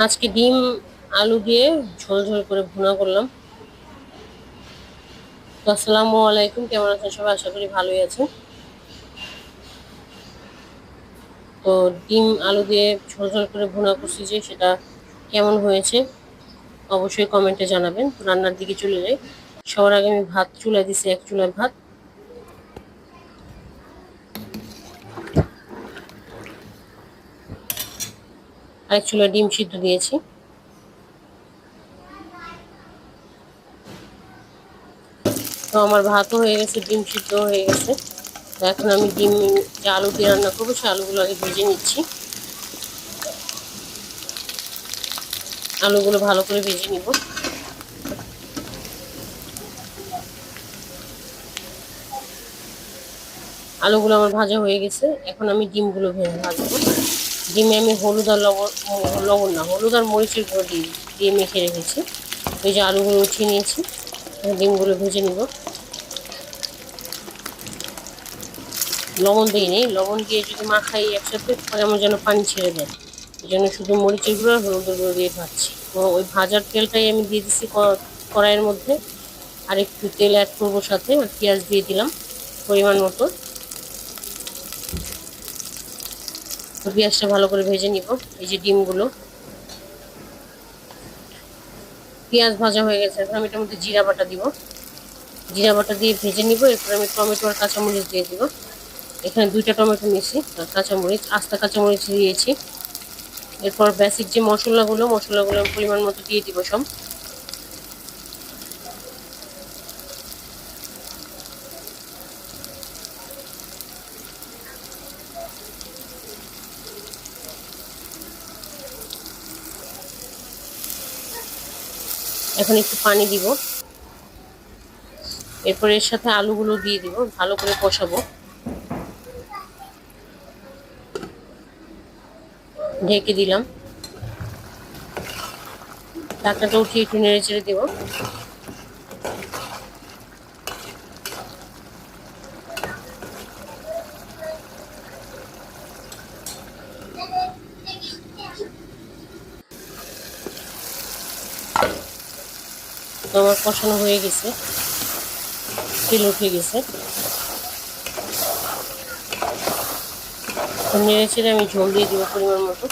আজকে ডিম, আলু দিয়ে ঝোল ঝোল করে ভুনা করলাম। তো আসসালামু আলাইকুম, কেমন আছেন সবাই? আশা করি ভালোই আছেন। তো ডিম, আলু দিয়ে ঝোল ঝোল করে ভুনা করছি যে, সেটা কেমন হয়েছে, অবশ্যই কমেন্টে জানাবেন। রান্নার দিকে চলে যাই। সবার আগে আমি ভাত চুলা দিছি এক চুলায় ভাত। আরেক চুলা ডিম সিদ্ধ দিয়েছি। তো আমার ভাতও হয়ে গেছে, ডিম সিদ্ধ হয়ে গেছে। এখন আমি ডিম, যে আলু দিয়ে রান্না করব, সেই আলুগুলো আগে ভেজে নিচ্ছি। আলুগুলো ভালো করে ভেজে নিব। আলুগুলো আমার ভাজা হয়ে গেছে, এখন আমি ডিমগুলো ভেজে ভাজবো। ডিমে আমি হলুদ আর লবণ লবণ না, হলুদ আর মরিচের গুঁড়ো দিয়ে দিয়ে মেখে রেখেছি ওই যে আলুগুলো উঠিয়ে নিয়েছি ডিমগুলো ভেজে নিব। লবণ দিই নেই, লবণ দিয়ে যদি মাখাই একসাথে, তাহলে আমার যেন পানি ছেড়ে দেয় এই জন্য শুধু মরিচের গুঁড়ো আর হলুদের গুঁড়ো দিয়ে ভাজছি। ওই ভাজার তেলটাই আমি দিয়ে দিচ্ছি কড়াইয়ের মধ্যে। আর একটু তেল অ্যাড করব সাথে, আর পেঁয়াজ দিয়ে দিলাম, পরিমাণ মতো। পেঁয়াজটা ভালো করে ভেজে নিব, এই যে ডিমগুলো। পেঁয়াজ ভাজা হয়ে গেছে, এখন আমি এটার মধ্যে জিরা বাটা দিব। জিরা বাটা দিয়ে ভেজে নিব, এরপর আমি টমেটো আর কাঁচামরিচ দিয়ে দিব। এখানে দুইটা টমেটো নিয়েছি, আর কাঁচামরিচ, আস্তা কাঁচামরিচ দিয়েছি। এরপর বেসিক যে মশলাগুলো মশলাগুলো পরিমাণ মতো দিয়ে দিব সব। এখন একটু পানি দিব। এরপরে এর সাথে আলুগুলো দিয়ে দিব, ভালো করে কষাবো। ঢেকে দিলাম। ঢাকনাটা উঠিয়ে একটু নেড়ে চেড়ে দেবো। আমার কষানো হয়ে গেছে। তেল উঠে গেছে। নেড়ে আমি ঝোল দিয়ে দিব পরিমাণ মতো।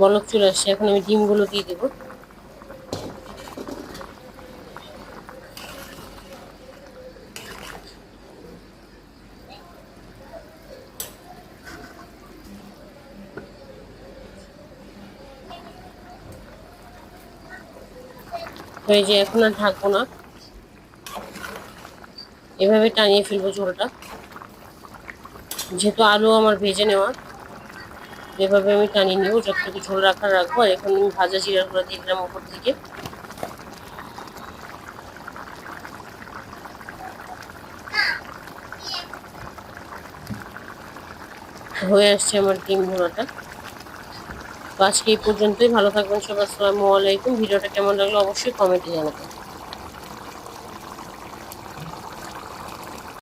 বলক চলে আসছে। এখন আমি ডিমগুলো দিয়ে দেবো। হয়ে যে এখন আর ঢাকবো না। এভাবে টানিয়ে ফেলব ঝোলটা। যেহেতু আলু আমার ভেজে নেওয়া, এভাবে আমি টানিয়ে নেব। যতটুকু ঝোল রাখার রাখব। আর এখন আমি ভাজা জিরার গুঁড়ো দিয়ে দিলাম উপর থেকে। হয়ে আসছে আমার ডিম ভোনাটা তো আজকে এই পর্যন্তই। ভালো থাকবেন সবাই। আসসালামু আলাইকুম। ভিডিওটা কেমন লাগল অবশ্যই কমেন্টে জানাবেন।